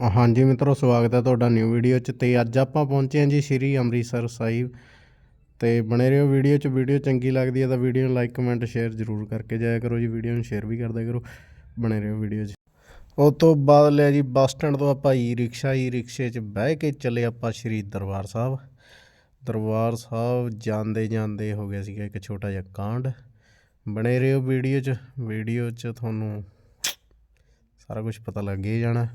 ਹਾਂਜੀ ਮਿੱਤਰੋ, ਸਵਾਗਤ ਹੈ ਤੁਹਾਡਾ ਨਿਊ ਵੀਡੀਓ 'ਚ ਤੇ ਅੱਜ ਆਪਾਂ ਪਹੁੰਚੇ ਹਾਂ ਜੀ ਸ਼੍ਰੀ ਅੰਮ੍ਰਿਤਸਰ ਸਾਹਿਬ। ਤੇ ਬਣੇ ਰਹੋ ਵੀਡੀਓ 'ਚ ਵੀਡੀਓ ਚੰਗੀ ਲੱਗਦੀ ਹੈ ਤਾਂ ਵੀਡੀਓ ਨੂੰ ਲਾਈਕ ਕਮੈਂਟ ਸ਼ੇਅਰ ਜ਼ਰੂਰ ਕਰਕੇ ਜਾਇਆ ਕਰੋ ਜੀ ਵੀਡੀਓ ਨੂੰ ਸ਼ੇਅਰ ਵੀ ਕਰਦਿਆ ਕਰੋ। ਬਣੇ ਰਹੋ ਵੀਡੀਓ 'ਚ। ਉਹ ਤੋਂ ਬਾਅਦ ਲਿਆ ਜੀ ਬੱਸ ਸਟੈਂਡ ਤੋਂ ਆਪਾਂ ਈ ਰਿਕਸ਼ਾ ਈ ਰਿਕਸ਼ੇ 'ਚ ਬਹਿ ਕੇ ਚੱਲੇ ਆਪਾਂ ਸ਼੍ਰੀ ਦਰਬਾਰ ਸਾਹਿਬ। ਦਰਬਾਰ ਸਾਹਿਬ ਜਾਂਦੇ ਜਾਂਦੇ ਹੋ ਗਿਆ ਸੀਗਾ ਇੱਕ ਛੋਟਾ ਜਿਹਾ ਕਾਂਡ। ਬਣੇ ਰਹੋ ਵੀਡੀਓ 'ਚ ਵੀਡੀਓ 'ਚ ਤੁਹਾਨੂੰ ਸਾਰਾ ਕੁਝ ਪਤਾ ਲੱਗ ਹੀ ਜਾਣਾ।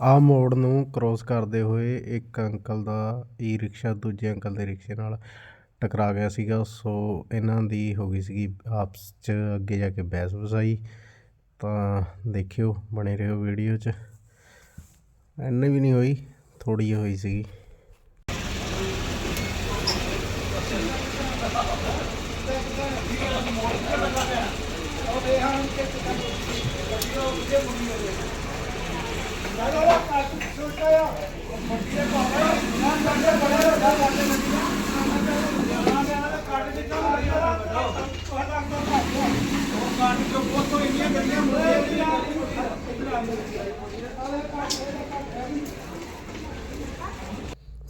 ਆਹ ਮੋੜ ਨੂੰ ਕ੍ਰੋਸ ਕਰਦੇ ਹੋਏ ਇੱਕ ਅੰਕਲ ਦਾ ਈ ਰਿਕਸ਼ਾ ਦੂਜੇ ਅੰਕਲ ਦੇ ਰਿਕਸ਼ੇ ਨਾਲ ਟਕਰਾ ਗਿਆ ਸੀਗਾ। ਸੋ ਇਹਨਾਂ ਦੀ ਹੋ ਗਈ ਸੀਗੀ ਆਪਸ 'ਚ ਅੱਗੇ ਜਾ ਕੇ ਬਹਿਸ ਵਸਾਈ। ਤਾਂ ਦੇਖਿਓ, ਬਣੇ ਰਹੋ ਵੀਡੀਓ 'ਚ। ਇੰਨੇ ਵੀ ਨਹੀਂ ਹੋਈ ਥੋੜੀ ਹੋਈ ਸੀਗੀ।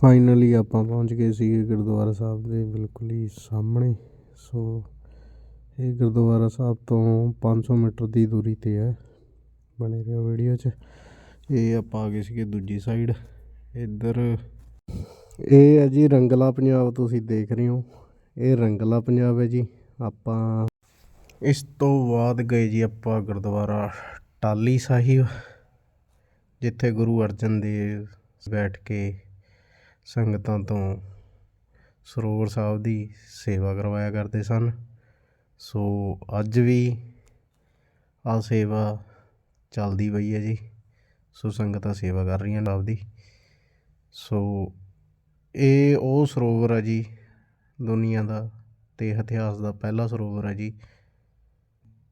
ਫਾਈਨਲੀ ਆਪਾਂ ਪਹੁੰਚ ਗਏ ਸੀਗੇ ਗੁਰਦੁਆਰਾ ਸਾਹਿਬ ਦੇ ਬਿਲਕੁਲ ਹੀ ਸਾਹਮਣੇ। ਸੋ ਇਹ ਗੁਰਦੁਆਰਾ ਸਾਹਿਬ ਤੋਂ 500 ਮੀਟਰ ਦੀ ਦੂਰੀ ਤੇ ਹੈ, ਬਣੇ ਰਹੋ ਵੀਡੀਓ 'ਚ। ਇਹ ਆਪਾਂ ਆ ਗਏ ਸੀਗੇ ਦੂਜੀ ਸਾਈਡ ਇੱਧਰ ਇਹ ਹੈ ਜੀ ਰੰਗਲਾ ਪੰਜਾਬ, ਤੁਸੀਂ ਦੇਖ ਰਹੇ ਹੋ। ਇਹ ਰੰਗਲਾ ਪੰਜਾਬ ਹੈ ਜੀ। ਆਪਾਂ ਇਸ ਤੋਂ ਬਾਅਦ ਗਏ ਜੀ ਆਪਾਂ ਗੁਰਦੁਆਰਾ ਟਾਲੀ ਸਾਹਿਬ, ਜਿੱਥੇ ਗੁਰੂ ਅਰਜਨ ਦੇਵ ਬੈਠ ਕੇ ਸੰਗਤਾਂ ਤੋਂ ਸਰੋਵਰ ਸਾਹਿਬ ਦੀ ਸੇਵਾ ਕਰਵਾਇਆ ਕਰਦੇ ਸਨ। ਸੋ ਅੱਜ ਵੀ ਆ ਸੇਵਾ ਚੱਲਦੀ ਪਈ ਹੈ ਜੀ। ਸੋ ਸੰਗਤਾਂ ਸੇਵਾ ਕਰ ਰਹੀਆਂ ਸਾਹਿਬ ਦੀ ਸੋ ਇਹ ਉਹ ਸਰੋਵਰ ਆ ਜੀ, ਦੁਨੀਆ ਦਾ ਤੇ ਇਤਿਹਾਸ ਦਾ ਪਹਿਲਾ ਸਰੋਵਰ ਹੈ ਜੀ।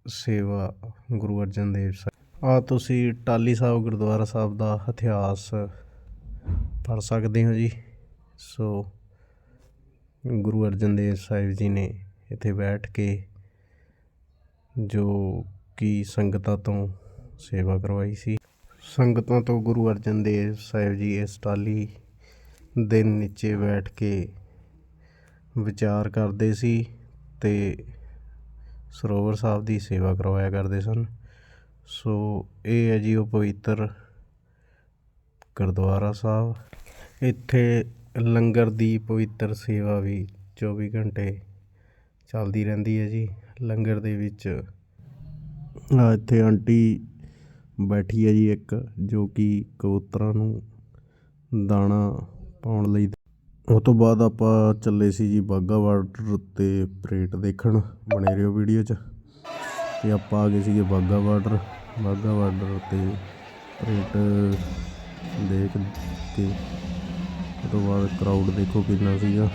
ਸੇਵਾ ਗੁਰੂ ਅਰਜਨ ਦੇਵ ਸਾਹਿਬ ਆ ਤੁਸੀਂ ਟਾਲੀ ਸਾਹਿਬ, ਗੁਰਦੁਆਰਾ ਸਾਹਿਬ ਦਾ ਇਤਿਹਾਸ ਪੜ੍ਹ ਸਕਦੇ ਹੋ ਜੀ। ਸੋ ਗੁਰੂ ਅਰਜਨ ਦੇਵ ਸਾਹਿਬ ਜੀ ਨੇ ਇੱਥੇ ਬੈਠ ਕੇ ਜੋ ਕਿ ਸੰਗਤਾਂ ਤੋਂ ਸੇਵਾ ਕਰਵਾਈ ਸੀ। ਸੰਗਤਾਂ ਤੋਂ ਗੁਰੂ ਅਰਜਨ ਦੇਵ ਸਾਹਿਬ ਜੀ ਇਸ ਟਾਲੀ ਦੇ ਨੀਚੇ ਬੈਠ ਕੇ ਵਿਚਾਰ ਕਰਦੇ ਸੀ ਤੇ ਸਰੋਵਰ ਸਾਹਿਬ ਦੀ ਸੇਵਾ ਕਰਵਾਇਆ ਕਰਦੇ ਸਨ। ਸੋ ਇਹ ਹੈ ਜੀ ਉਹ ਪਵਿੱਤਰ ਗੁਰਦੁਆਰਾ ਸਾਹਿਬ। ਇੱਥੇ ਲੰਗਰ ਦੀ ਪਵਿੱਤਰ ਸੇਵਾ ਵੀ 24 ਘੰਟੇ ਚੱਲਦੀ ਰਹਿੰਦੀ ਹੈ ਜੀ। ਲੰਗਰ ਦੇ ਵਿੱਚ ਆ ਇੱਥੇ ਆਂਟੀ ਬੈਠੀ ਹੈ ਜੀ ਇੱਕ, ਜੋ ਕਿ ਕਬੂਤਰਾਂ ਨੂੰ ਦਾਣਾ ਪਾਉਣ ਲਈ ਉਹ ਤੋਂ ਬਾਅਦ ਆਪਾਂ ਚੱਲੇ ਸੀ ਜੀ ਬਾਗਾ ਬਾਰਡਰ ਤੇ ਪਰੇਡ ਦੇਖਣ, ਬਣੇ ਰਹੋ ਵੀਡੀਓ 'ਚ। ਤੇ ਆਪਾਂ ਆ ਗਏ ਸੀਗੇ ਬਾਗਾ ਬਾਰਡਰ। ਬਾਗਾ ਬਾਰਡਰ ਤੇ ਪਰੇਡ ਦੇਖ ਕੇ, ਉਹ ਤੋਂ ਬਾਅਦ ਕਰਾਊਡ ਦੇਖੋ ਕਿੰਨਾ ਸੀਗਾ।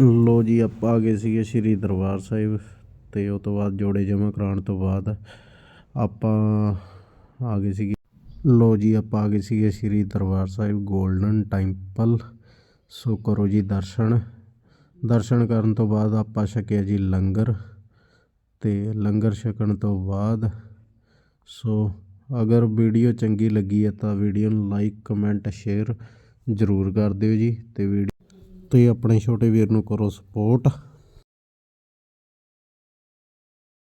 ਲੋ ਜੀ, ਆਪਾਂ ਆ ਗਏ ਸੀਗੇ ਸ਼੍ਰੀ ਦਰਬਾਰ ਸਾਹਿਬ ਤੇ ਉਹ ਤੋਂ ਬਾਅਦ ਜੋੜੇ ਜਮ੍ਹਾਂ ਕਰਾਉਣ ਤੋਂ ਬਾਅਦ ਆਪਾਂ ਆ ਗਏ ਸੀਗੇ। ਲੋ ਜੀ, ਆਪਾਂ ਆ ਗਏ ਸੀਗੇ ਸ਼੍ਰੀ ਦਰਬਾਰ ਸਾਹਿਬ 골ਡਨ ਟੈਂਪਲ। ਸੋ ਕਰੋ ਜੀ ਦਰਸ਼ਨ। ਦਰਸ਼ਨ ਕਰਨ ਤੋਂ ਬਾਅਦ ਆਪਾਂ ਛਕਿਆ ਜੀ ਲੰਗਰ ਤੇ ਲੰਗਰ ਛਕਣ ਤੋਂ ਬਾਅਦ ਸੋ ਅਗਰ ਵੀਡੀਓ ਚੰਗੀ ਲੱਗੀ ਹੈ ਤਾਂ ਵੀਡੀਓ ਨੂੰ ਲਾਈਕ, ਕਮੈਂਟ, ਸ਼ੇਅਰ ਜ਼ਰੂਰ ਕਰ ਦਿਓ ਜੀ ਤੇ ਵੀਡੀਓ ਤੇ ਆਪਣੇ ਛੋਟੇ ਵੀਰ ਨੂੰ ਕਰੋ ਸਪੋਰਟ।